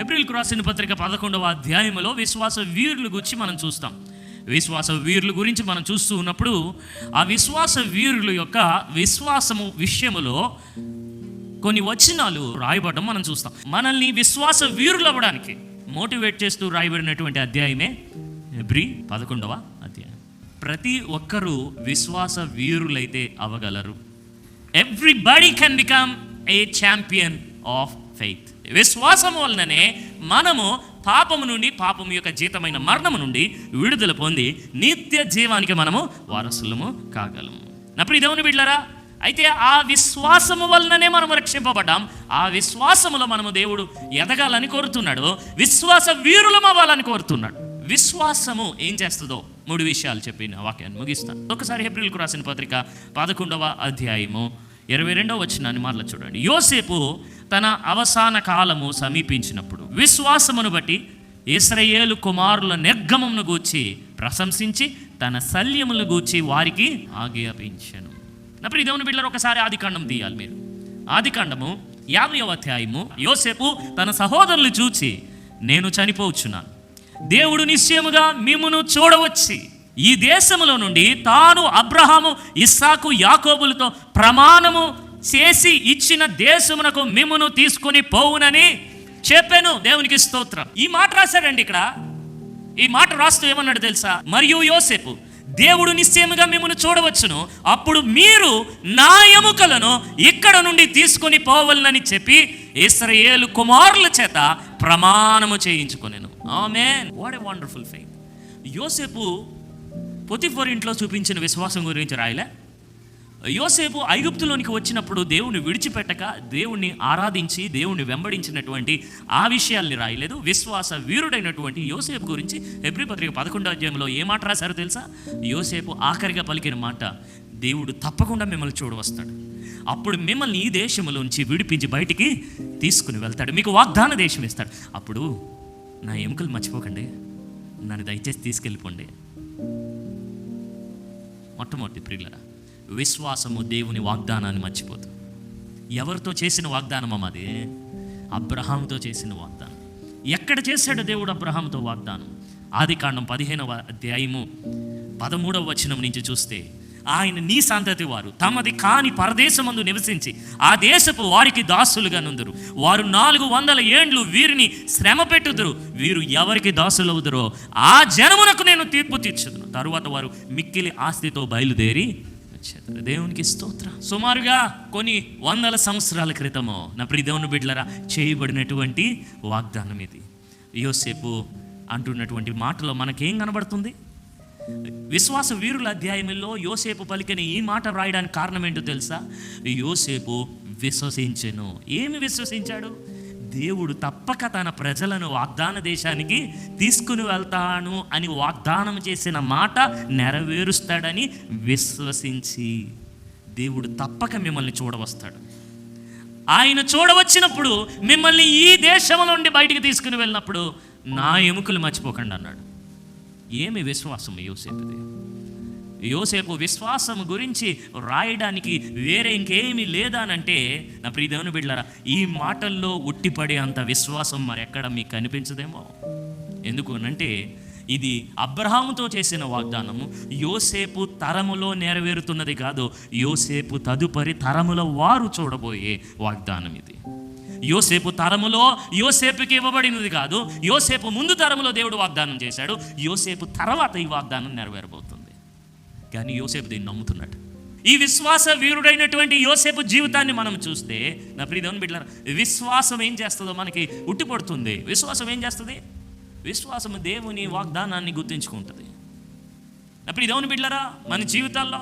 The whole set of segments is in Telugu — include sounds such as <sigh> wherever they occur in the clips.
ఏప్రిల్ క్రాసిన పత్రిక పదకొండవ అధ్యాయంలో విశ్వాస వీరుల గురించి మనం చూస్తాం. విశ్వాస వీరుల గురించి మనం చూస్తూ ఉన్నప్పుడు ఆ విశ్వాస వీరుల యొక్క విశ్వాసము విషయములో కొన్ని వచనాలు రాయబడడం మనం చూస్తాం. మనల్ని విశ్వాస వీరులు అవ్వడానికి మోటివేట్ చేస్తూ రాయబడినటువంటి అధ్యాయమే ఎబ్రి పదకొండవ అధ్యాయం. ప్రతి ఒక్కరూ విశ్వాస వీరులైతే అవ్వగలరు. Everybody can become a champion of faith విశ్వాసం వలననే మనము పాపము నుండి పాపము యొక్క జీతమైన మరణము నుండి విడుదల పొంది నిత్య జీవానికి మనము వారసులము కాగలము. నప్పుడు ప్రియ దేవుని అయితే ఆ విశ్వాసము వలననే మనము రక్షింపబడ్డాం. ఆ విశ్వాసములో మనము దేవుడు ఎదగాలని కోరుతున్నాడు. విశ్వాస వీరులం అవ్వాలని కోరుతున్నాడు. విశ్వాసము ఏం చేస్తుందో మూడు విషయాలు చెప్పిన వాక్యాన్ని ముగిస్తాను. ఒకసారి ఏప్రిల్కు రాసిన పత్రిక పదకొండవ అధ్యాయము ఇరవై రెండవ వచ్చినాన్ని మరలా చూడండి. యోసేపు తన అవసాన కాలము సమీపించినప్పుడు విశ్వాసమును బట్టి ఇస్రయేలు కుమారుల నిర్గమమును గూర్చి ప్రశంసించి తన శల్యమును గూర్చి వారికి ఆజ్ఞాపించను. నా ప్రియ దేవుని బిడ్డలు ఒకసారి ఆదికాండం తీయాలి మీరు. ఆదికాండము యాభైవ అధ్యాయము యోసేపు తన సహోదరులు చూచి నేను చనిపోవచ్చున్నాను. దేవుడు నిశ్చయముగా మిమ్మును చూడవచ్చి ఈ దేశములో నుండి తాను అబ్రహాము ఇస్సాకు యాకోబులతో ప్రమాణము చేసి ఇచ్చిన దేశమునకు మిమ్మును తీసుకొని పోవునని చెప్పాను దేవునికి స్తోత్రం. ఈ మాట రాశాడండి ఇక్కడ. ఈ మాట రాస్తూ ఏమన్నాడు తెలుసా? మరియు యోసేపు దేవుడు నిశ్చయముగా మిమ్మల్ని చూడవచ్చును. అప్పుడు మీరు నా ఎముకలను ఇక్కడ నుండి తీసుకొని పోవాలని చెప్పి ఇస్రయేలు కుమారుల చేత ప్రమాణము చేయించుకునేను. ఆమె వాట్ ఏ వండర్ఫుల్ ఫెయిత్ యోసేపు పొతిఫోర్ ఇంట్లో చూపించిన విశ్వాసం గురించి రాయలే? యోసేపు ఐగుప్తులోనికి వచ్చినప్పుడు దేవుణ్ణి విడిచిపెట్టక దేవుణ్ణి ఆరాధించి దేవుణ్ణి వెంబడించినటువంటి ఆ విషయాల్ని రాయలేదు. విశ్వాస వీరుడైనటువంటి యోసేపు గురించి ఎబ్రి పత్రిక పదకొండో అధ్యాయంలో ఏ మాట రాశారో తెలుసా? యోసేపు ఆఖరిగా పలికిన మాట దేవుడు తప్పకుండా మిమ్మల్ని చూడవస్తాడు. అప్పుడు మిమ్మల్ని ఈ దేశంలోంచి విడిపించి బయటికి తీసుకుని వెళ్తాడు. మీకు వాగ్దాన దేశం ఇస్తాడు. అప్పుడు నా ఎముకలు మర్చిపోకండి. నన్ను దయచేసి తీసుకెళ్ళిపోండి. మొట్టమొదటి ప్రియులరా విశ్వాసము దేవుని వాగ్దానాన్ని మర్చిపోదు ఎవరితో చేసిన వాగ్దానం అమ్మది అబ్రహాంతో చేసిన వాగ్దానం. ఎక్కడ చేశాడు దేవుడు అబ్రహాంతో వాగ్దానం? ఆది కాండం పదిహేనవ అధ్యాయము పదమూడవ వచనం నుంచి చూస్తే ఆయన నీ సంతతి వారు తమది కాని పరదేశమందు నివసించి ఆ దేశపు వారికి దాసులుగా నుందురు. వారు నాలుగు వందల ఏండ్లు వీరిని శ్రమ పెట్టుదురు. వీరు ఎవరికి దాసులు అవుదురో ఆ జనమునకు నేను తీర్పు తీర్చుదును. తరువాత వారు మిక్కిలి ఆస్తితో బయలుదేరి వచ్చేదారు దేవునికి స్తోత్ర. సుమారుగా కొన్ని వందల సంవత్సరాల క్రితము నా ప్రియ దేవుని బిడ్డలరా చేయబడినటువంటి వాగ్దానం ఇది. యోసేపు అంటున్నటువంటి మాటలో మనకేం కనబడుతుంది? విశ్వాస వీరుల అధ్యాయంలో యోసేపు పలికిన ఈ మాట రాయడానికి కారణం ఏంటో తెలుసా? యోసేపు విశ్వసించెను. ఏమి విశ్వసించాడు? దేవుడు తప్పక తన ప్రజలను వాగ్దాన దేశానికి తీసుకుని వెళ్తాను అని వాగ్దానం చేసిన మాట నెరవేరుస్తాడని విశ్వసించి దేవుడు తప్పక మిమ్మల్ని చూడవస్తాడు. ఆయన చూడవచ్చినప్పుడు మిమ్మల్ని ఈ దేశం నుండి బయటికి తీసుకుని వెళ్ళినప్పుడు నా ఎముకలు మర్చిపోకండి అన్నాడు. ఏమి విశ్వాసం యోసేపుది? యోసేపు విశ్వాసం గురించి రాయడానికి వేరే ఇంకేమీ లేదానంటే నా ప్రియదేవుని బిడ్డారా ఈ మాటల్లో ఉట్టిపడే అంత విశ్వాసం మరి ఎక్కడ మీకు కనిపించదేమో? ఎందుకునంటే ఇది అబ్రహాముతో చేసిన వాగ్దానము. యోసేపు తరములో నెరవేరుతున్నది కాదు యోసేపు తదుపరి తరముల వారు చూడబోయే వాగ్దానం ఇది. యోసేపు తరములో యోసేపుకి ఇవ్వబడినది కాదు యోసేపు ముందు తరములో దేవుడు వాగ్దానం చేశాడు యోసేపు తర్వాత ఈ వాగ్దానం నెరవేరబోతుంది. కానీ యోసేపు దీన్ని నమ్ముతున్నాడు. ఈ విశ్వాస వీరుడైనటువంటి యోసేపు జీవితాన్ని మనం చూస్తే నా ప్రియదేవుని బిడ్డలారా విశ్వాసం ఏం చేస్తుందో మనకి ఉట్టిపడుతుంది. విశ్వాసం ఏం చేస్తుంది? విశ్వాసం దేవుని వాగ్దానాన్ని గుర్తించుకుంటుంది. నా ప్రియదేవుని బిడ్డలరా మన జీవితాల్లో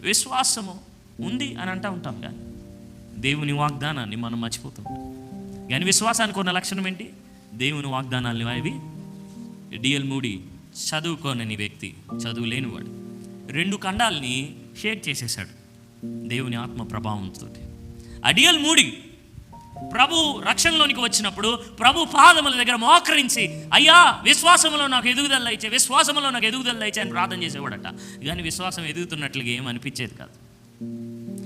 విశ్వాసము ఉంది అని అంటూ ఉంటాం కానీ దేవుని వాగ్దానాన్ని మనం మర్చిపోతుంటాం కానీ విశ్వాసానికి ఉన్న లక్షణం ఏంటి? దేవుని వాగ్దానాలు అవి డిఎల్ మూడి చదువుకోనని వ్యక్తి చదువు లేనివాడు రెండు ఖండాల్ని షేక్ చేసేసాడు దేవుని ఆత్మ ప్రభావంతో అడియల్ మూడి ప్రభు రక్షణలోనికి వచ్చినప్పుడు ప్రభు పాదముల దగ్గర మోకరించి అయ్యా విశ్వాసంలో నాకు ఎదుగుదల ఇచ్చే విశ్వాసంలో నాకు ఎదుగుదల ఇచ్చే అని ప్రార్థన చేసేవాడట. కానీ విశ్వాసం ఎదుగుతున్నట్లుగా ఏం అనిపించేది కాదు.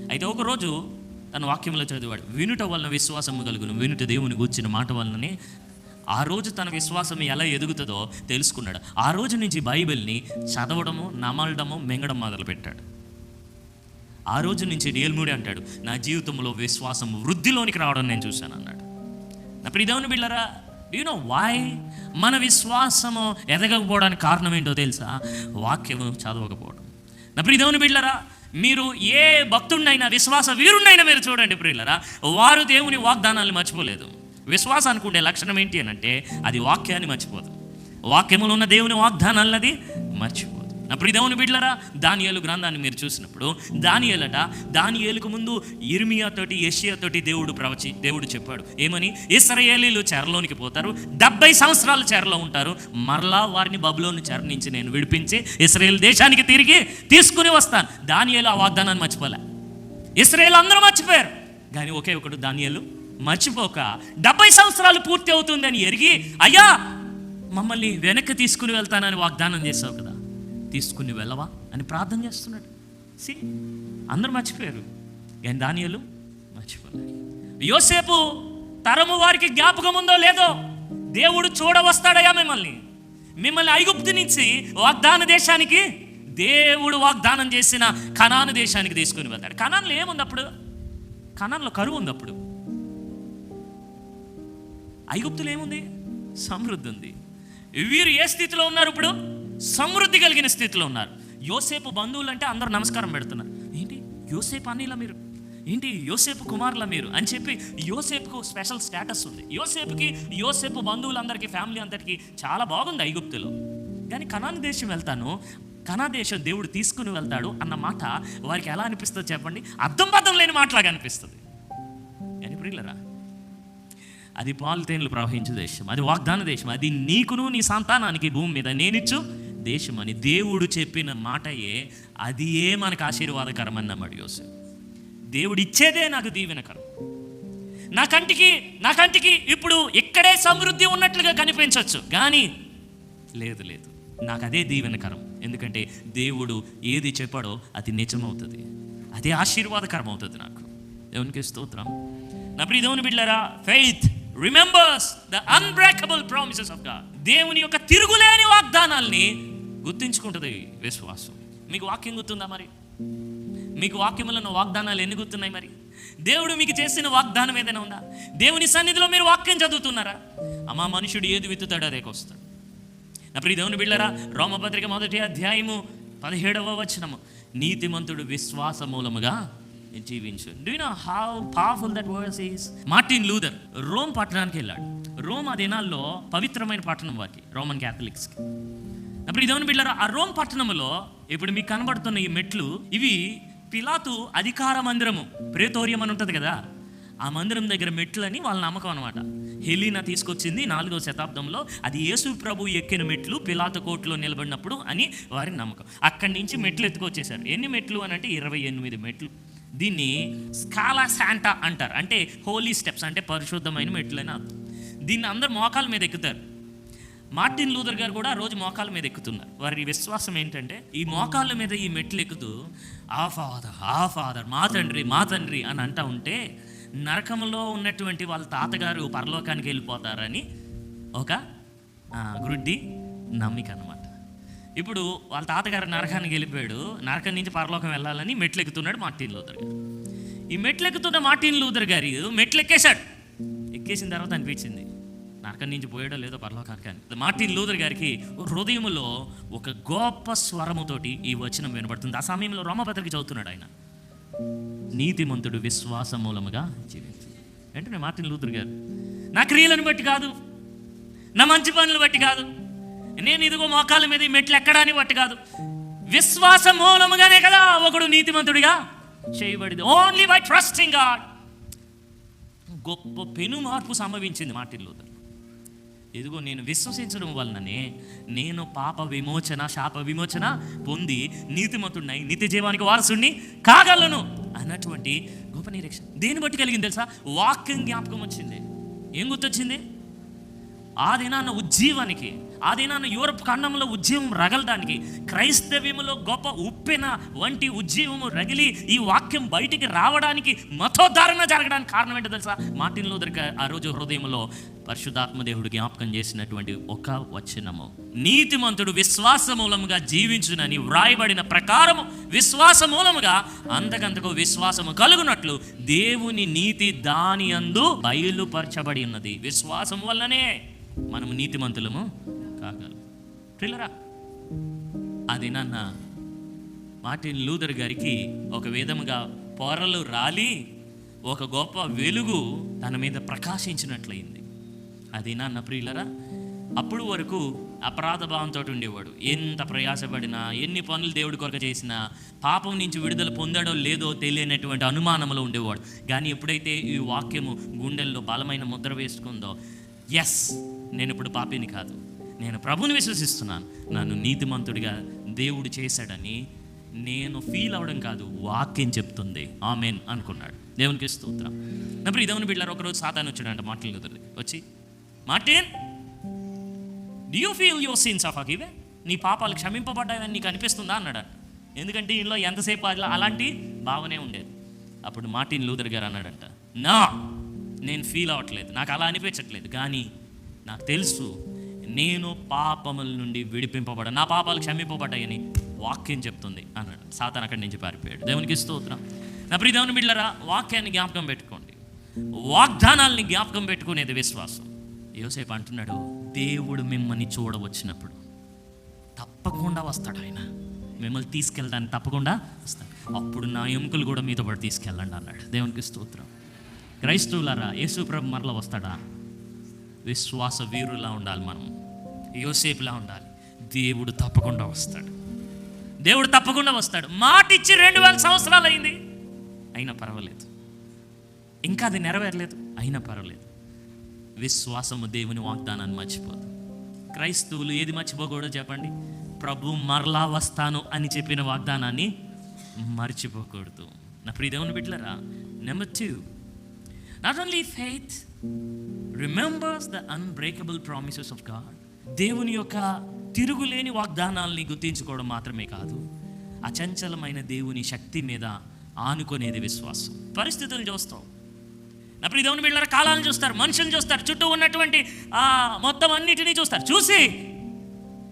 అయితే ఒకరోజు తన వాక్యంలో చదివాడు వినుట వలన విశ్వాసము కలుగును వినుట దేవుని కూర్చిన మాట వలననే ఆ రోజు తన విశ్వాసం ఎలా ఎదుగుతుందో తెలుసుకున్నాడు. ఆ రోజు నుంచి బైబిల్ని చదవడము నమలడము మింగడం మొదలుపెట్టాడు. ఆ రోజు నుంచి డేల్మూడి అంటాడు నా జీవితంలో విశ్వాసం వృద్ధిలోనికి రావడం నేను చూశాను అన్నాడు. నా ప్రియదేవుని బిళ్ళరా యు నో వై మన విశ్వాసము ఎదగకపోవడానికి కారణం ఏంటో తెలుసా? వాక్యము చదవకపోవడం. నా ప్రియదేవుని బిళ్ళరా మీరు ఏ భక్తుడినైనా విశ్వాస వీరుణ్ణైనా మీరు చూడండి ప్రియులరా వారు దేవుని వాగ్దానాలు మర్చిపోలేదు. విశ్వాసానికి ఉండే లక్షణం ఏంటి అని అంటే అది వాక్యాన్ని మర్చిపోదు. వాక్యములో ఉన్న దేవుని వాగ్దానాలన్నది మర్చిపోదు. నా ప్రియదేవుని బిడ్లరా దానియలు గ్రంథాన్ని మీరు చూసినప్పుడు దానియలట దానియలకు ముందు ఇర్మియాతోటి తోటి దేవుడు ప్రవచి దేవుడు చెప్పాడు. ఏమని? ఇస్రయేలీలు చెరలోనికి పోతారు డెబ్బై సంవత్సరాలు చెరలో ఉంటారు మరలా వారిని బబులోని చెర నుంచి నేను విడిపించి ఇస్రాయేల్ దేశానికి తిరిగి తీసుకుని వస్తాను. దానియలు ఆ వాగ్దానాన్ని మర్చిపోలే. ఇస్రాయేల్ అందరూ మర్చిపోయారు. కానీ ఒకే ఒకడు దానియలు మర్చిపోక డెబ్బై సంవత్సరాలు పూర్తి అవుతుందని ఎరిగి అయ్యా మమ్మల్ని వెనక్కి తీసుకుని వెళ్తానని వాగ్దానం చేసావు కదా తీసుకుని వెళ్ళవా? అని ప్రార్థన చేస్తున్నాడు. సి అందరూ మర్చిపోయారు. కానీ దానియలు? మర్చిపోలేదు. యోసేపు తరము వారికి జ్ఞాపకం ఉందో లేదో దేవుడు చూడవస్తాడయా మిమ్మల్ని? మిమ్మల్ని ఐగుప్తు నుంచి వాగ్దాన దేశానికి దేవుడు వాగ్దానం చేసిన కణాను దేశానికి తీసుకుని వెళ్తాడు. కణాన్లో ఏముంది అప్పుడు? కణంలో కరువు ఉంది అప్పుడు. ఐగుప్తులు ఏముంది? సమృద్ధి ఉంది. వీరు ఏ స్థితిలో ఉన్నారు ఇప్పుడు? సమృద్ధి కలిగిన స్థితిలో ఉన్నారు. యోసేపు బంధువులు అంటే అందరూ నమస్కారం పెడుతున్నారు. ఏంటి? యోసేపు అనిలా మీరు? ఏంటి? యోసేపు కుమారుల మీరు? అని చెప్పి యోసేపుకు స్పెషల్ స్టేటస్ ఉంది. యోసేపుకి యోసేపు బంధువులందరికీ ఫ్యామిలీ అందరికీ చాలా బాగుంది ఐగుప్తులో. కానీ కనాన్ దేశం వెళ్తాను. కనా దేశం దేవుడు తీసుకుని వెళ్తాడు అన్న మాట వారికి ఎలా అనిపిస్తుంది చెప్పండి. అర్థం పర్థం లేని మాటలాగా అనిపిస్తుంది. కానీ ప్రియులరా అది పాలు ప్రవహించే దేశం అది వాగ్దాన దేశం అది నీకును నీ సంతానానికి భూమి మీద నేనిచ్చు దేశం అని దేవుడు చెప్పిన మాటయే అది ఏ మనకు ఆశీర్వాదకరం అన్నమాట యోసేపు. దేవుడు ఇచ్చేదే నాకు దీవెనకరం. నా కంటికి నా కంటికి ఇప్పుడు ఇక్కడే సమృద్ధి ఉన్నట్లుగా కనిపించవచ్చు కానీ లేదు లేదు. నాకు అదే దీవెనకరం. ఎందుకంటే దేవుడు ఏది చెప్పాడో అది నిజమవుతుంది. అదే ఆశీర్వాదకరం అవుతుంది నాకు. దేవునికి స్తోత్రం. నా ప్రియ దేవుని బిడ్డలారా faith remembers the unbreakable promises of God దేవుని యొక్క తిరుగులేని వాగ్దానాల్ని గుర్తించుకుంటుంది విశ్వాసం. మీకు వాక్యం గుర్తుందా మరి? మీకు వాక్యములను వాగ్దానాలు ఎన్ని గుర్తున్నాయి మరి? దేవుడు మీకు చేసిన వాగ్దానం ఏదైనా ఉందా? దేవుని సన్నిధిలో మీరు వాక్యం చదువుతున్నారా? అమ్మా మనుషుడు ఏది విత్తుతాడో అదే వస్తాడు నా ప్రియ దేవుని బిళ్ళరా రోమపత్రిక మొదటి అధ్యాయము పదిహేడవ వచనము. నీతిమంతుడు విశ్వాస మూలముగా జీవించు do know how powerful that verse is Martin Luther Rome పట్టణానికి వెళ్ళాడు. రోమ్ ఆ దినాల్లో పవిత్రమైన పట్టణం వారికి రోమన్ క్యాథలిక్స్కి అప్పుడు ఇదేమని బిళ్ళరా ఆ రోమ్ పట్టణంలో ఇప్పుడు మీకు కనబడుతున్న ఈ మెట్లు ఇవి పిలాతు అధికార మందిరము ప్రేతోరియం అని ఉంటుంది కదా? ఆ మందిరం దగ్గర మెట్లని వాళ్ళ నమ్మకం అనమాట హెలీనా తీసుకొచ్చింది నాలుగవ శతాబ్దంలో అది యేసు ప్రభు ఎక్కిన మెట్లు పిలాతు కోర్టులో నిలబడినప్పుడు అని వారి నమ్మకం. అక్కడి నుంచి మెట్లు ఎత్తుకొచ్చేసారు ఎన్ని మెట్లు అని అంటే ఇరవై ఎనిమిది మెట్లు. దీన్ని స్కాలా శాంటా అంటారు. అంటే హోలీ స్టెప్స్ అంటే పరిశుద్ధమైన మెట్లు అర్థం. దీన్ని అందరు మోకాల మీద ఎక్కుతారు. మార్టిన్ లూథర్ గారు కూడా రోజు మోకాల మీద ఎక్కుతున్నారు. వారి విశ్వాసం ఏంటంటే ఈ మోకాళ్ళ మీద ఈ మెట్లు ఎక్కుతూ ఆ ఫాదర్ ఆ ఫాదర్ మా తండ్రి మా తండ్రి అని అంటూ ఉంటే నరకంలో ఉన్నటువంటి వాళ్ళ తాతగారు పరలోకానికి వెళ్ళిపోతారని ఒక ఆ, నమ్మిక అనమాట ఇప్పుడు వాళ్ళ తాతగారు నరకానికి వెళ్ళిపోయాడు. నరకం నుంచి పరలోకం వెళ్ళాలని మెట్లు ఎక్కుతున్నాడు మార్టిన్ లూథర్ గారు. ఈ మెట్లెక్కుతున్న మార్టిన్ లూథర్ గారు మెట్లెక్కేశాడు. ఎక్కేసిన తర్వాత అనిపించింది నరకం నుంచి పోయాడో లేదో పరలోకానికి అని. మార్టిన్ లూథర్ గారికి హృదయంలో ఒక గొప్ప స్వరముతోటి ఈ వచనం వినబడుతుంది. ఆ సమయంలో రోమపత్రిక చదువుతున్నాడు ఆయన. నీతిమంతుడు విశ్వాస మూలముగా జీవించు. వెంటనే మార్టిన్ లూథర్ గారు నా క్రియలను బట్టి కాదు నా మంచి పనులు బట్టి కాదు నేను ఇదిగో మోకాల మీద మెట్లు ఎక్కడాని వాటి కాదు. విశ్వాస మూలముగానే కదా ఒకడు నీతిమంతుడిగా చేయబడింది. ఓన్లీ బై ట్రస్టింగ్ గాడ్ గొప్ప పెను మార్పు సంభవించింది మార్టిన్ లూథర్. ఇదిగో నేను విశ్వసించడం వలననే నేను పాప విమోచన శాప విమోచన పొంది నీతిమంతుడినై నిత్య జీవానికి వారసుడిని కాగలను అన్నటువంటి గొప్ప నిరీక్షణ. దేని బట్టి కలిగింది తెలుసా? వాక్యం జ్ఞాపకం వచ్చింది. ఏం గుర్తొచ్చింది? ఆ దినాన్న ఉజ్జీవానికి ఆ దినాన యూరప్ ఖండంలో ఉజ్జీవం రగలడానికి క్రైస్తవ్యములో గొప్ప ఉప్పిన వంటి ఉజ్జీవము రగిలి ఈ వాక్యం బయటికి రావడానికి మతోధారణ జరగడానికి కారణం ఏంటో తెలుసా? మార్టిన్ లూథర్ ఆ రోజు హృదయంలో పరిశుద్ధాత్మదేవుడు జ్ఞాపకం చేసినటువంటి ఒక వచనము. నీతిమంతుడు విశ్వాస మూలముగా జీవించునని వ్రాయబడిన ప్రకారము విశ్వాస మూలముగా అంతకంతకు విశ్వాసము కలుగునట్లు దేవుని నీతి దాని అందు బయలుపరచబడి ఉన్నది. విశ్వాసం వల్లనే మనము నీతిమంతులము కాగలం ప్రిల్లరా అది నాన్న మార్టిన్ లూథర్ గారికి ఒక విధముగా పొరలు రాలి ఒక గొప్ప వెలుగు తన మీద ప్రకాశించినట్లయింది. అది నాన్న ప్రియులరా? అప్పుడు వరకు అపరాధ భావంతో ఉండేవాడు. ఎంత ప్రయాసపడినా ఎన్ని పనులు దేవుడి కొరకు చేసినా పాపం నుంచి విడుదల పొందాడో లేదో తెలియనటువంటి అనుమానంలో ఉండేవాడు. కానీ ఎప్పుడైతే ఈ వాక్యము గుండెల్లో బలమైన ముద్ర వేసుకుందో ఎస్ నేను ఇప్పుడు పాపిని కాదు. నేను ప్రభుని విశ్వసిస్తున్నాను. నన్ను నీతిమంతుడిగా దేవుడు చేశాడని నేను ఫీల్ అవడం కాదు వాక్యం చెప్తుంది. ఆమెన్ అనుకున్నాడు. దేవునికి స్తోత్రం. నప్పుడు దేవుని బిడ్డారు ఒకరోజు సాతాను వచ్చాడంట మాటలు కుదరదు వచ్చి Martin D you feel your sins of అగివే నీ పాపాలు క్షమింపబడ్డాయని నీకు అనిపిస్తుందా? అన్నాడు. ఎందుకంటే ఇంట్లో ఎంతసేపు అలా అలాంటి భావనే ఉండేది. అప్పుడు మార్టిన్ లూథర్ గారు అన్నాడంట నా నేను ఫీల్ అవ్వట్లేదు నాకు అలా అనిపించట్లేదు. కానీ నాకు తెలుసు నేను పాపముల నుండి విడిపింపబడ నా పాపాలు క్షమింపబడ్డాయని వాక్యం చెప్తుంది అన్నాడు. సాతాన్ అక్కడి నుంచి పారిపోయాడు. దేవునికి స్తోత్రం. నా ప్రియ దేవుని బిడ్డరా వాక్యాన్ని జ్ఞాపకం పెట్టుకోండి. వాగ్దానాల్ని జ్ఞాపకం పెట్టుకునేది విశ్వాసం. యోసేపు అంటున్నాడు దేవుడు మిమ్మల్ని చూడవచ్చినప్పుడు తప్పకుండా వస్తాడు ఆయన. మిమ్మల్ని తీసుకెళ్ళడానికి తప్పకుండా వస్తాడు. అప్పుడు నా ఎముకలు కూడా మీతో పాటు తీసుకెళ్ళండి అన్నాడు. దేవునికి స్తోత్రం. క్రైస్తవులారా యేసు ప్రభు మరల వస్తాడా? విశ్వాస వీరులా ఉండాలి మనం. యోసేపులా ఉండాలి. దేవుడు తప్పకుండా వస్తాడు. దేవుడు తప్పకుండా వస్తాడు. మాట ఇచ్చి రెండు వేల సంవత్సరాలు అయింది. అయినా పర్వాలేదు. ఇంకా అది నెరవేరలేదు. అయినా పర్వాలేదు. విశ్వాసము దేవుని వాగ్దానాన్ని మర్చిపోదు. క్రైస్తవులు ఏది మర్చిపోకూడదు చెప్పండి? ప్రభు మరలా వస్తాను అని చెప్పిన వాగ్దానాన్ని మర్చిపోకూడదు. నా ప్రియ దేవుని బిడ్డలరా number two. Not only faith remembers the unbreakable promises of God దేవుని యొక్క తిరుగులేని వాగ్దానాల్ని గుర్తించుకోవడం మాత్రమే కాదు. అచంచలమైన దేవుని శక్తి మీద ఆనుకునేది విశ్వాసం. పరిస్థితులు చూస్తాం. నా ప్రియ దేవుని బిళ్ళారు కాలాలను చూస్తారు మనుషులను చూస్తారు చుట్టూ ఉన్నటువంటి ఆ మొత్తం అన్నిటినీ చూస్తారు. చూసి.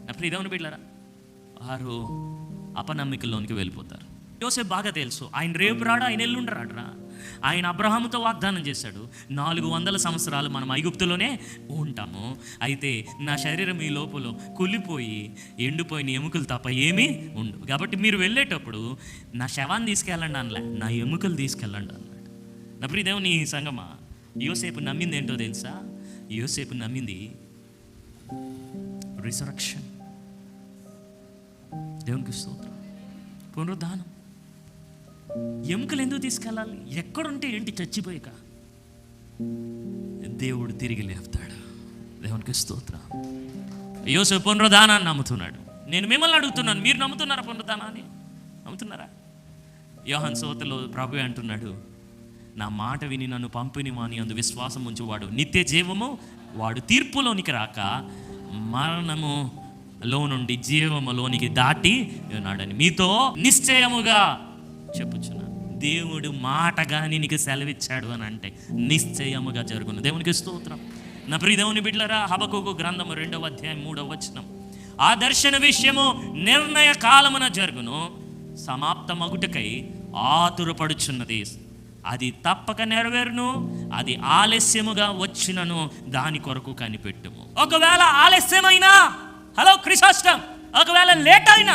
నా ప్రియ దేవుని బిళ్ళారా వారు అపనమ్మికల్లోనికి వెళ్ళిపోతారు. యోసేపు బాగా తెలుసు ఆయన రేపు రాడా ఆయన ఎల్లుండి రాడరా. ఆయన అబ్రహాముతో వాగ్దానం చేశాడు. నాలుగు వందల సంవత్సరాలు మనం ఐగుప్తులోనే ఉంటాము. అయితే నా శరీరం ఈ లోపల కుళ్ళిపోయి ఎండిపోయిన ఎముకలు తప్ప ఏమీ ఉండవు. కాబట్టి మీరు వెళ్ళేటప్పుడు నా శవాన్ని తీసుకెళ్ళండి అనలే నా ఎముకలు తీసుకెళ్ళండి అన్నాడు. నా ప్రియదేవుని సంగమా? యోసేపు నమ్మింది ఏంటో తెలుసా? యోసేపు నమ్మింది రిసరక్షన్ దేవునికి స్తోత్రం. పునరుద్ధానం. ఎముకలు ఎందుకు తీసుకెళ్ళాలి? ఎక్కడుంటే ఏంటి చచ్చిపోయాక? దేవుడు తిరిగి లేపుతాడు. దేవునికి స్తోత్ర. యోసేపు పునరుదానాన్ని నమ్ముతున్నాడు. నేను మిమ్మల్ని అడుగుతున్నాను మీరు నమ్ముతున్నారా పునరుదానాన్ని నమ్ముతున్నారా? యోహన్ సోతలో ప్రభు అంటున్నాడు నా మాట విని నన్ను పంపిణీ మాని అందు విశ్వాసం ఉంచువాడు. నిత్య జీవము వాడు తీర్పులోనికి రాక మరణము లో నుండి జీవములోనికి దాటి ఉన్నాడని మీతో నిశ్చయముగా చెప్పుచున్నాను. దేవుడు మాటగాని నీకు సెలవిచ్చాడు అని అంటే నిశ్చయముగా జరుగును. దేవునికి స్తోత్రం. నా ప్రియ దేవుని బిడ్డలరా హబకుకు గ్రంథము రెండవ అధ్యాయం మూడవ వచనం. ఆ దర్శన విషయము నిర్ణయ కాలమున జరుగును. సమాప్త మగుటకై ఆతురపడుచున్నది. అది తప్పక నెరవేరును అది ఆలస్యముగా వచ్చినను దాని కొరకు కనిపెట్టుము. ఒకవేళ ఆలస్యమైనా హలో క్రిసాష్టం ఒకవేళ లేట్ అయినా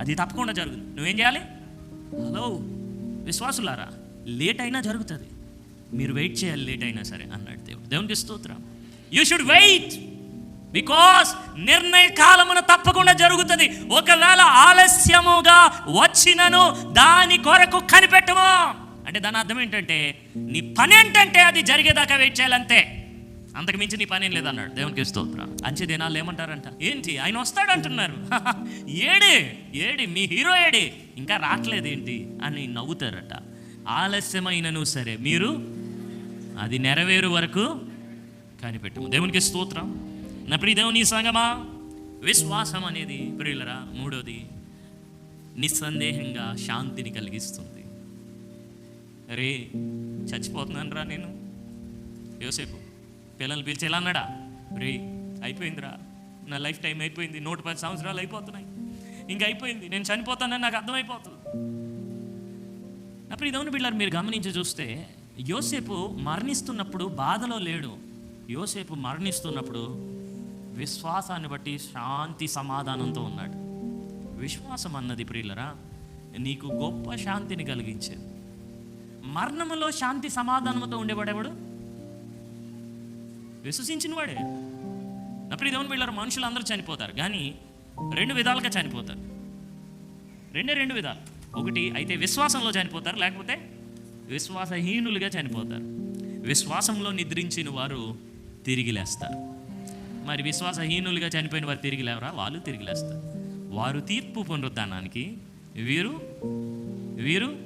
అది తప్పకుండా జరుగుతుంది నువ్వేం చేయాలి? హలో విశ్వాసులారా లేట్ అయినా జరుగుతుంది. మీరు వెయిట్ చేయాలి లేట్ అయినా సరే అన్నాడు దేవుడు. దేవునికి స్తోత్రం. యూ షుడ్ వెయిట్ బికాస్ నిర్ణయ కాలమున తప్పకుండా జరుగుతుంది. ఒకవేళ ఆలస్యముగా వచ్చినను దాని కొరకు కనిపెట్టము. అంటే దాని అర్థం ఏంటంటే నీ పని ఏంటంటే అది జరిగేదాకా వెయిట్ చేయాలంతే. అంతకు మించి నీ పని ఏం లేదన్నాడు దేవునికి స్తోత్రం అంచె దినాలు ఏమంటారంట? ఏంటి? ఆయన వస్తాడు అంటున్నారు <laughs> ఏడే? ఏడి? మీ హీరో ఏడి? ఇంకా రావట్లేదు ఏంటి అని నవ్వుతారట. ఆలస్యమైనను సరే. మీరు? అది నెరవేరు వరకు కనిపెట్టము. దేవునికి స్తోత్రం. నా ప్రియ దేవుని సంగమా విశ్వాసం అనేది ప్రియులరా మూడోది నిస్సందేహంగా శాంతిని కలిగిస్తుంది. రే చచ్చిపోతున్నాను రా నేను. యోసేపు పిల్లల్ని పిలిచి ఎలా అన్నాడా? రే అయిపోయిందిరా. నా లైఫ్ టైం అయిపోయింది. నూట పది సంవత్సరాలు అయిపోతున్నాయి. ఇంకా అయిపోయింది. నేను చనిపోతానని నాకు అర్థమైపోతుంది. అప్పుడు ఇదవును బిళ్ళారు మీరు గమనించి చూస్తే యోసేపు మరణిస్తున్నప్పుడు బాధలో లేడు. యోసేపు మరణిస్తున్నప్పుడు విశ్వాసాన్ని బట్టి శాంతి సమాధానంతో ఉన్నాడు. విశ్వాసం అన్నది ప్రియులరా నీకు గొప్ప శాంతిని కలిగించేది. మరణములో శాంతి సమాధానంతో ఉండేవాడెవడు? విశ్వసించిన వాడే అప్పుడు ఇదేమని వీళ్ళారు మనుషులు అందరూ చనిపోతారు. కానీ రెండు విధాలుగా చనిపోతారు. రెండే రెండు విధాలు. ఒకటి అయితే విశ్వాసంలో చనిపోతారు. లేకపోతే విశ్వాసహీనులుగా చనిపోతారు. విశ్వాసంలో నిద్రించిన వారు తిరిగి లేస్తారు. మరి విశ్వాసహీనులుగా చనిపోయిన వారు తిరిగి లేవరా? వాళ్ళు తిరిగి లేస్తారు. వారు తీర్పు పునరుద్ధానానికి వీరు వీరు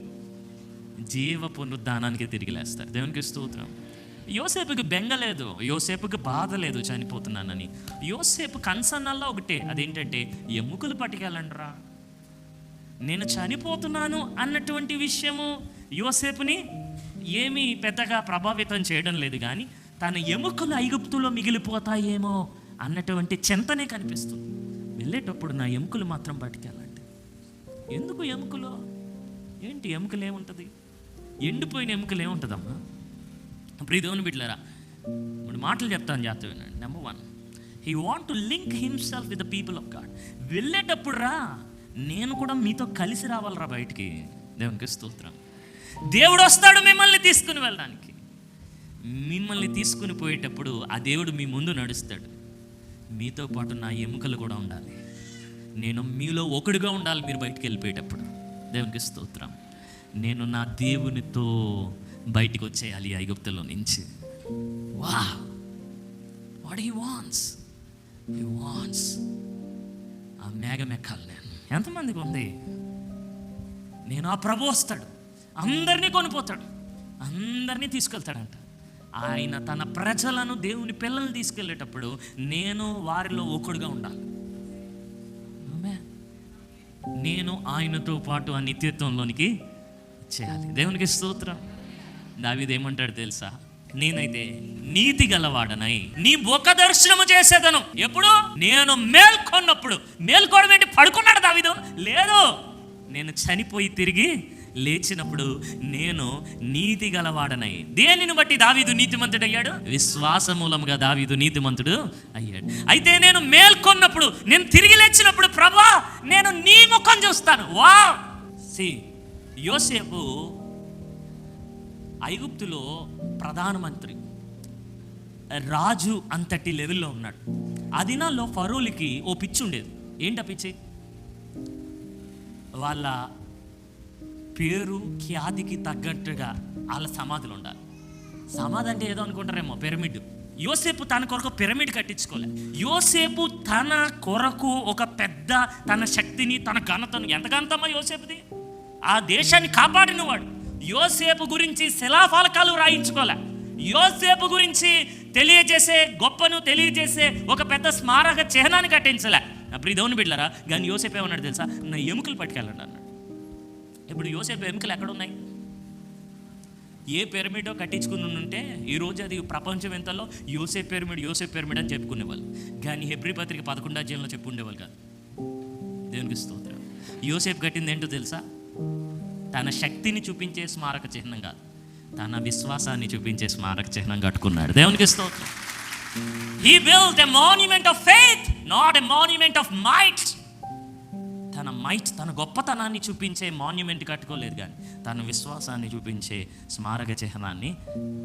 జీవ పునరుద్ధానానికి తిరిగి లేస్తారు. దేవునికి స్తోత్రం. యోసేపుకి బెంగ లేదు యోసేపుకి బాధ లేదు చనిపోతున్నానని. యోసేపు కన్సర్నల్లో ఒకటే అదేంటంటే ఎముకలు పట్టుకెళ్ళండిరా. నేను చనిపోతున్నాను అన్నటువంటి విషయము యోసేపుని ఏమీ పెద్దగా ప్రభావితం చేయడం లేదు కానీ తన ఎముకలు ఐగుప్తులో మిగిలిపోతాయేమో అన్నటువంటి చింతనే కనిపిస్తుంది. వెళ్ళేటప్పుడు నా ఎముకలు మాత్రం పట్టుకెళ్ళండి. ఎందుకు ఎముకలు? ఏంటి ఎముకలు ఏముంటుంది ఎండిపోయిన ఎముకలు ఏముంటుందమ్మా ఇప్పుడు దేవుని బిడ్డలారా ఇప్పుడు మాటలు చెప్తాను జాగ్రత్త వినండి. Number one he want to link himself with the people of God వెళ్ళేటప్పుడు రా నేను కూడా మీతో కలిసి రావాలరా బయటికి? దేవునికి స్తోత్రం. దేవుడు వస్తాడు మిమ్మల్ని తీసుకుని వెళ్ళడానికి. మిమ్మల్ని తీసుకుని పోయేటప్పుడు ఆ దేవుడు మీ ముందు నడుస్తాడు. మీతో పాటు నా ఎముకలు కూడా ఉండాలి. నేను మీలో ఒకడుగా ఉండాలి మీరు బయటికి వెళ్ళిపోయేటప్పుడు. దేవునికి స్తోత్రం. నేను నా దేవునితో బయటికి వచ్చేయాలి ఐగుప్తులో నుంచి. వా what he wants he wants ఆ మేఘం ఎక్కాలి నేను. ఎంతమందికి ఉంది? నేను ఆ ప్రభు వస్తాడు. అందరినీ కొనిపోతాడు. అందరినీ తీసుకెళ్తాడంట. ఆయన తన ప్రజలను దేవుని పిల్లల్ని తీసుకెళ్ళేటప్పుడు నేను వారిలో ఒకడుగా ఉండాలి. నేను ఆయనతో పాటు ఆ నిత్యత్వంలోనికి చేయాలి దేవునికి స్తోత్రం. దావీదు ఏమంటాడు తెలుసా? నేనైతే నీతి గలవాడనై నీ ముఖ దర్శనము చేసేదను. ఎప్పుడు? నేను మేల్కొన్నప్పుడు. మేల్కోవడం ఏంటి? పడుకున్నాడు దావిదు. లేదు. నేను చనిపోయి తిరిగి లేచినప్పుడు నేను నీతి గలవాడనై. దేనిని బట్టి దావీదు నీతిమంతుడు అయ్యాడు విశ్వాస మూలముగా దావీదు నీతిమంతుడు అయ్యాడు. అయితే నేను మేల్కొన్నప్పుడు నేను తిరిగి లేచినప్పుడు ప్రభా నేను నీ ముఖం చూస్తాను. వా సి యోసేపు ఐగుప్తులో ప్రధానమంత్రి రాజు అంతటి లెవెల్లో ఉన్నాడు. ఆ దినాల్లో ఫరోలికి ఓ పిచ్చి ఉండేది. ఏంటి ఆ పిచ్చి? వాళ్ళ పేరు ఖ్యాతికి తగ్గట్టుగా వాళ్ళ సమాధులు ఉండాలి. సమాధి అంటే ఏదో అనుకుంటారేమో పిరమిడ్. యోసేపు తన కొరకు పిరమిడ్ కట్టించుకోలే. యోసేపు తన కొరకు ఒక పెద్ద తన శక్తిని తన ఘనతను ఎంత ఘనతమ్మా యోసేపుది? ఆ దేశాన్ని కాపాడినవాడు. యోసేపు గురించి శిలాఫలకాలు రాయించుకోలే. యోసేపు గురించి తెలియజేసే గొప్పను తెలియజేసే ఒక పెద్ద స్మారక చిహ్నాన్ని కట్టించలే. అప్పుడు ఇదేమని బిడ్డరా కానీ యోసేపు ఏమన్నాడు తెలుసా? నా ఎముకలు పట్టుకెళ్ళండి అన్నాడు. ఇప్పుడు యోసేపు ఎముకలు ఎక్కడ ఉన్నాయి ఏ పిరమిడో కట్టించుకుని ఉంటే ఈరోజు అది ప్రపంచం ఎంతలో యోసేపు పిరమిడ్ యోసేపు పిరమిడ్ అని చెప్పుకునేవాళ్ళు. కానీ హెబ్రి పత్రిక పదకొండు అధ్యాయంలో చెప్పు ఉండేవాళ్ళు కాదు. దేవునికి స్తోత్రం. యోసేపు కట్టింది ఏంటో తెలుసా? తన శక్తిని చూపించే స్మారక చిహ్నం కాదు. తన విశ్వాసాన్ని చూపించే స్మారక చిహ్నం కట్టుకున్నాడు. దేవునికి స్తోత్రం. He build a monument of faith not a monument of might తన మైట్ తన గొప్పతనాన్ని చూపించే మాన్యుమెంట్ కట్టుకోలేదు కానీ తన విశ్వాసాన్ని చూపించే స్మారక చిహ్నాన్ని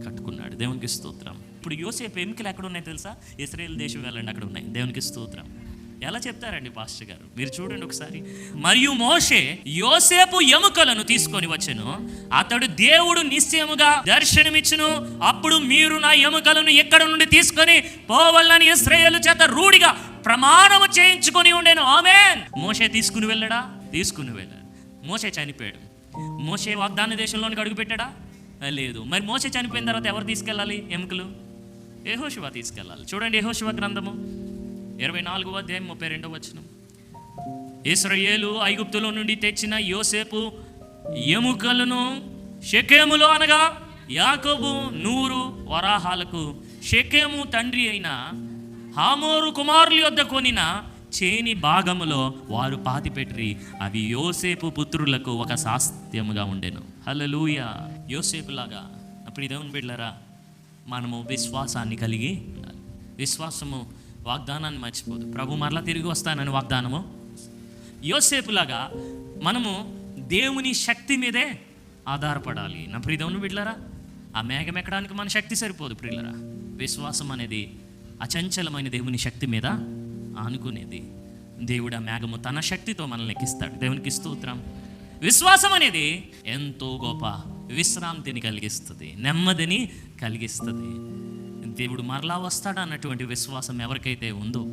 కట్టుకున్నాడు. దేవునికి స్తోత్రం. ఇప్పుడు యోసేపు ఎముకలు ఎక్కడ ఉన్నాయి తెలుసా? ఇస్రాయేల్ దేశం వెళ్ళండి అక్కడ ఉన్నాయి. దేవునికి స్తోత్రం. ఎలా చెప్తారండి పాస్టర్ గారు? మీరు చూడండి ఒకసారి. మరియు మోషే యోసేపు ఎముకలను తీసుకొని వచ్చెను. అతడు దేవుడు నిశ్చయముగా దర్శనమిచ్చును. అప్పుడు మీరు నా ఎముకలను ఎక్కడ నుండి తీసుకొని పోవాలని ఇస్రాయేలు చేత రూఢిగా ప్రమాణము చేయించుకొని ఉండేను. ఆమెన్. మోషే తీసుకుని వెళ్ళడా? తీసుకుని వెళ్ళాడు మోషే చనిపోయాడు. మోషే వాగ్దాన దేశంలోనికి అడుగుపెట్టాడా లేదు. మరి మోసే చనిపోయిన తర్వాత ఎవరు తీసుకెళ్ళాలి? ఎముకలు? యెహోషువ తీసుకెళ్ళాలి. చూడండి యెహోషువ గ్రంథము. ఇరవై నాలుగవ అధ్యాయం ముప్పై రెండవ వచనం. ఇస్రయేలు ఐగుప్తులో నుండి తెచ్చిన యోసేపు ఎముకలను షెకేములో అనగా యాకోబు నూరు వరాహాలకు షకేము తండ్రి అయిన హామోరు కుమారుల యొద్ద కొనిన చేని భాగములో వారు పాతిపెట్టి అవి యోసేపు పుత్రులకు ఒక శాస్త్యముగా ఉండెను. హల్లెలూయ! యోసేపులాగా అప్పుడు ఇదేమని బిడ్డలారా మనము విశ్వాసాన్ని కలిగి ఉండాలి. విశ్వాసము వాగ్దానాన్ని మర్చిపోదు. ప్రభు మరలా తిరిగి వస్తానని వాగ్దానము. యోసేపులాగా మనము దేవుని శక్తి మీదే ఆధారపడాలి. నా ప్రియదవును బిడ్లరా ఆ మేఘం ఎక్కడానికి మన శక్తి సరిపోదు ప్రియులరా. విశ్వాసం అనేది అచంచలమైన దేవుని శక్తి మీద ఆనుకునేది. దేవుడు ఆ మేఘము తన శక్తితో మనల్ని ఎక్కిస్తాడు. దేవునికి స్తోత్రం. విశ్వాసం అనేది ఎంతో గొప్ప విశ్రాంతిని కలిగిస్తుంది నెమ్మదిని కలిగిస్తుంది. దేవుడు మరలా వస్తాడు అన్నటువంటి విశ్వాసం ఎవరికైతే ఉందో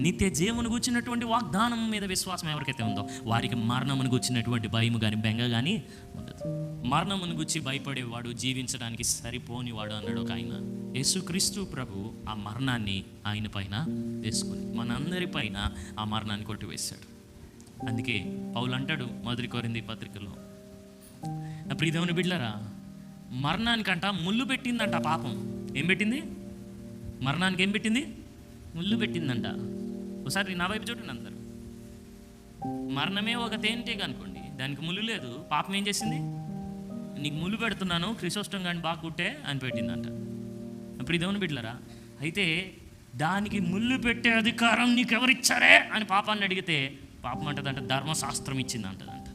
నిత్య జీవను గుచ్చినటువంటి వాగ్దానం మీద విశ్వాసం ఎవరికైతే ఉందో వారికి మరణమును గుచ్చినటువంటి భయము కానీ బెంగ కానీ ఉండదు. మరణమును గుచ్చి భయపడేవాడు జీవించడానికి సరిపోనివాడు అన్నాడు ఒక ఆయన. యేసుక్రీస్తు ప్రభు ఆ మరణాన్ని ఆయన పైన వేసుకుని మనందరి పైన ఆ మరణాన్ని కొట్టివేశాడు. అందుకే పౌలు అంటాడు మొదటి కోరింది పత్రికలో నా ప్రియదేవుని బిడ్డలరా మరణానికంట ముళ్ళు పెట్టిందంట పాపం. ఏం పెట్టింది? మరణానికి ఏం పెట్టింది? ముళ్ళు పెట్టిందంట. ఒకసారి నా వైపు చూడండి అందరు. మరణమే ఒక తేనెటీగ అనుకోండి దానికి ముళ్ళు లేదు. పాపం ఏం చేసింది? నీకు ముళ్ళు పెడుతున్నాను క్రిసోష్టం కానీ బాగా కుట్టే అని పెట్టిందంట. ఇప్పుడు ఇదేమని బిడ్లరా అయితే దానికి ముళ్ళు పెట్టే అధికారం నీకు ఎవరిచ్చారే అని పాపాన్ని అడిగితే పాపం అంటదంట ధర్మశాస్త్రం ఇచ్చింది అంటదంట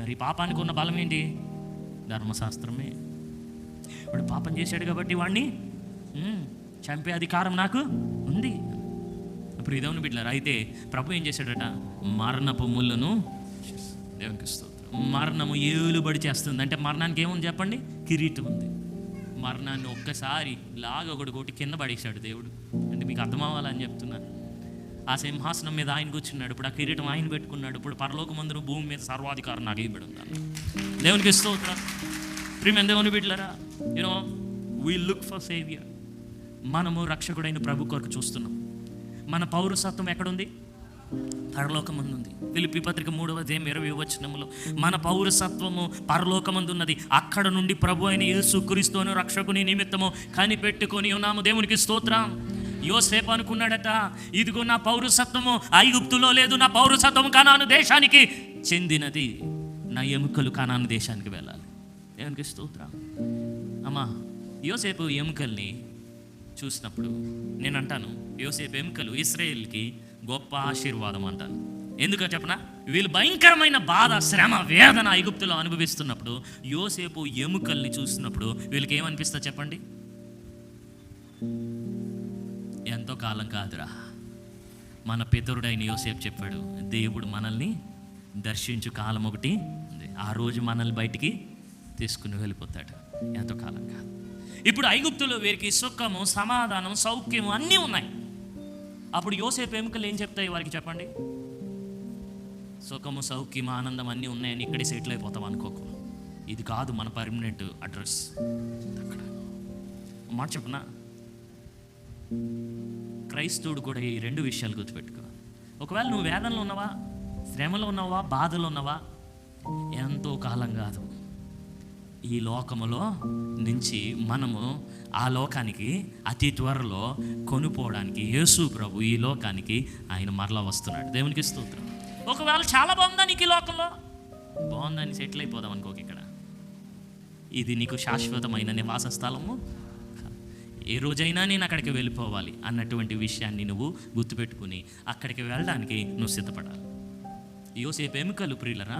మరి పాపానికి ఉన్న బలం ఏంటి? ధర్మశాస్త్రమే. ఇప్పుడు పాపం చేశాడు కాబట్టి వాడిని చంపే అధికారం నాకు ఉంది. ఇప్పుడు ఇదేమని బిడ్డలారా అయితే ప్రభు ఏం చేశాడట? మరణపు ముళ్ళను దేవునికి స్తోత్రం. మరణము ఏలుబడి చేస్తుంది. అంటే మరణానికి ఏముంది చెప్పండి? కిరీటం ఉంది. మరణాన్ని ఒక్కసారి లాగ ఒకటి కొట్టి కింద పడేశాడు దేవుడు. అంటే మీకు అర్థం అవ్వాలని చెప్తున్నాను ఆ సింహాసనం మీద ఆయన కూర్చున్నాడు. ఇప్పుడు ఆ కిరీటం ఆయన పెట్టుకున్నాడు. ఇప్పుడు పరలోకమందును భూమి మీద సర్వాధికారం నాకు ఇవ్వడం దేవునికి స్తోత్రం. ప్రియమైన దేవుని బిడ్డలరా you know we look for saviour మనము రక్షకుడైన ప్రభు కొరకు చూస్తున్నాం. మన పౌరసత్వం ఎక్కడుంది? పరలోకమందు ఉంది పిలిపి పత్రిక మూడవ దేం ఇరవై వచనములో మన పౌరసత్వము పరలోకమందున్నది. అక్కడ నుండి ప్రభు అయిన యేసు అని రక్షకుని నిమిత్తము కనిపెట్టుకొని ఉన్నాము. దేవునికి స్తోత్రం. యోసేపు అనుకున్నాడట ఇదిగో నా పౌరసత్వము ఐగుప్తులో లేదు. నా పౌరసత్వము కనాను దేశానికి చెందినది. నా ఎముకలు కనాను దేశానికి వెళ్ళాలి. దేవునికి స్తోత్రం. అమ్మా యోసేపు ఎముకల్ని చూసినప్పుడు నేను అంటాను యోసేపు ఎముకలు ఇస్రాయేల్కి గొప్ప ఆశీర్వాదం అంటాను ఎందుకో చెప్పనా? వీళ్ళు భయంకరమైన బాధ శ్రమ వేదన ఐగుప్తులో అనుభవిస్తున్నప్పుడు యోసేపు ఎముకల్ని చూసినప్పుడు వీళ్ళకి ఏమనిపిస్తా చెప్పండి? ఎంతో కాలం కాదురా. మన పితరుడైన యోసేపు చెప్పాడు దేవుడు మనల్ని దర్శించు కాలం ఒకటి ఆ రోజు మనల్ని బయటికి తీసుకుని వెళ్ళిపోతాడు. ఎంతకాలం కాదు ఇప్పుడు ఐగుప్తులో వీరికి సుఖము సమాధానం సౌఖ్యము అన్నీ ఉన్నాయి. అప్పుడు యోసేపు ఎముకలు ఏం చెప్తాయి వారికి చెప్పండి? సుఖము సౌఖ్యం ఆనందం అన్నీ ఉన్నాయని ఇక్కడే సెటిల్ అయిపోతాం అనుకోకు. ఇది కాదు మన పర్మనెంట్ అడ్రస్ అక్కడ. మాట చెప్పనా? క్రైస్తవుడు కూడా ఈ రెండు విషయాలు గుర్తుపెట్టుకో. ఒకవేళ నువ్వు వేదనలో ఉన్నావా శ్రమలో ఉన్నావా బాధలో ఉన్నావా ఎంతో కాలం కాదు. ఈ లోకములో నుంచి మనము ఆ లోకానికి అతి త్వరలో కొనుపోవడానికి యేసు ప్రభు ఈ లోకానికి ఆయన మరలా వస్తున్నాడు. దేవునికి స్తోత్రం. ఒకవేళ చాలా బాగుందా నీకు ఈ లోకంలో? బాగుందని సెటిల్ అయిపోదాం అనుకోక ఇక్కడ. ఇది నీకు శాశ్వతమైన నివాస స్థలము. ఏ రోజైనా నేను అక్కడికి వెళ్ళిపోవాలి అన్నటువంటి విషయాన్ని నువ్వు గుర్తుపెట్టుకుని అక్కడికి వెళ్ళడానికి నువ్వు సిద్ధపడాలి. యోసేపు ఎముకలు ప్రియులరా?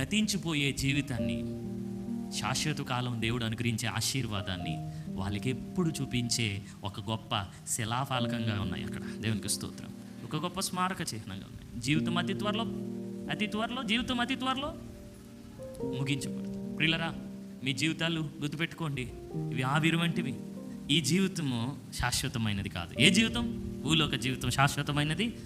గతించిపోయే జీవితాన్ని శాశ్వత కాలం దేవుడు అనుగ్రహించే ఆశీర్వాదాన్ని వాళ్ళకి ఎప్పుడు చూపించే ఒక గొప్ప శిలాఫలకంగా ఉన్నాయి అక్కడ. దేవునికి స్తోత్రం. ఒక గొప్ప స్మారక చిహ్నంగా ఉన్నాయి. జీవితం అతి త్వరలో అతి త్వరలో జీవితం అతి త్వరలో ముగించకూడదు ప్రిల్లరా మీ జీవితాలు గుర్తుపెట్టుకోండి. ఇవి ఆవిరి వంటివి. ఈ జీవితము శాశ్వతమైనది కాదు. ఏ జీవితం? భూలోక జీవితం శాశ్వతమైనది.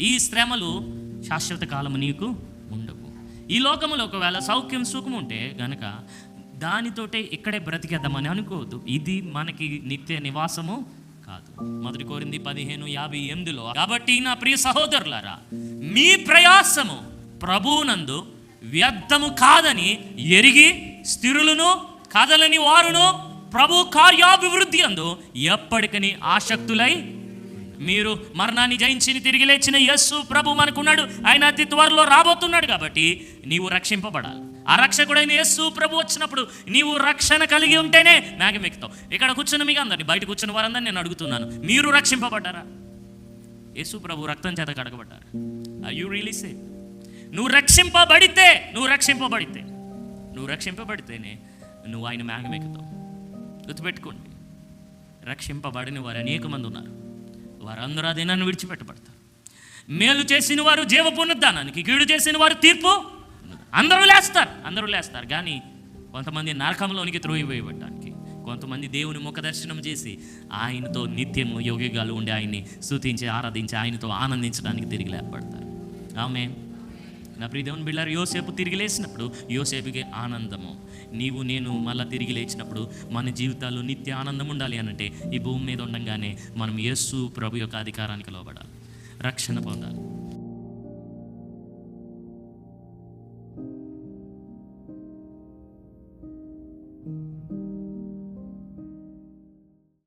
ఈ శ్రమలు శాశ్వత కాలము నీకు ఉండవు. ఈ లోకములో ఒకవేళ సౌఖ్యం సుఖం ఉంటే గనక దానితోటే ఇక్కడే బ్రతికేద్దామని అనుకోవద్దు. ఇది మనకి నిత్య నివాసము కాదు. మొదటి కోరింది పదిహేను యాభై ఎనిమిదిలో కాబట్టి నా ప్రియ సహోదరులారా మీ ప్రయాసము ప్రభువునందు వ్యర్థము కాదని ఎరిగి స్థిరులను కదలని వారును ప్రభు కార్యాభివృద్ధి అందు ఎప్పటికని ఆసక్తులై మీరు మరణాన్ని జయించి తిరిగి లేచిన యస్సు ప్రభు మనకున్నాడు. ఆయన అతి త్వరలో రాబోతున్నాడు కాబట్టి నీవు రక్షింపబడాలి. ఆ రక్షకుడైన యస్సు ప్రభు వచ్చినప్పుడు నీవు రక్షణ కలిగి ఉంటేనే మేఘం ఇక్కడ కూర్చున్న మీకు అందరినీ బయట కూర్చున్న వారందరినీ నేను అడుగుతున్నాను. మీరు రక్షింపబడ్డారా? యేసు ప్రభు రక్తం చేత కడగబడ్డారు. యూ రియలీ సే నువ్వు రక్షింపబడితే నువ్వు రక్షింపబడితే నువ్వు రక్షింపబడితేనే నువ్వు ఆయన మేఘమెక్కుతావు గుర్తుపెట్టుకోండి. రక్షింపబడిన వారు అనేక మంది ఉన్నారు. వారందరూ అదే నన్ను విడిచిపెట్టబడతారు. మేలు చేసిన వారు జీవ పునరుద్ధానానికి కీడు చేసిన వారు తీర్పు అందరూ లేస్తారు అందరూ లేస్తారు. కానీ కొంతమంది నరకంలోనికి త్రోయివేయబడటానికి కొంతమంది దేవుని ముఖ దర్శనం చేసి ఆయనతో నిత్యము యోగిగాలు ఉండి ఆయన్ని స్థుతించి ఆరాధించి ఆయనతో ఆనందించడానికి తిరిగి లేపబడతారు. ఆమె నా ప్రియ దేవుని బిళ్ళారు యోసేపు తిరిగి లేచినప్పుడు యోసేపుకి ఆనందము. నీవు నేను మళ్ళీ తిరిగి లేచినప్పుడు మన జీవితాల్లో నిత్య ఆనందం ఉండాలి అనంటే ఈ భూమి మీద ఉండగానే మనం యేసు ప్రభు యొక్క అధికారానికి లోబడాలి. రక్షణ పొందాలి.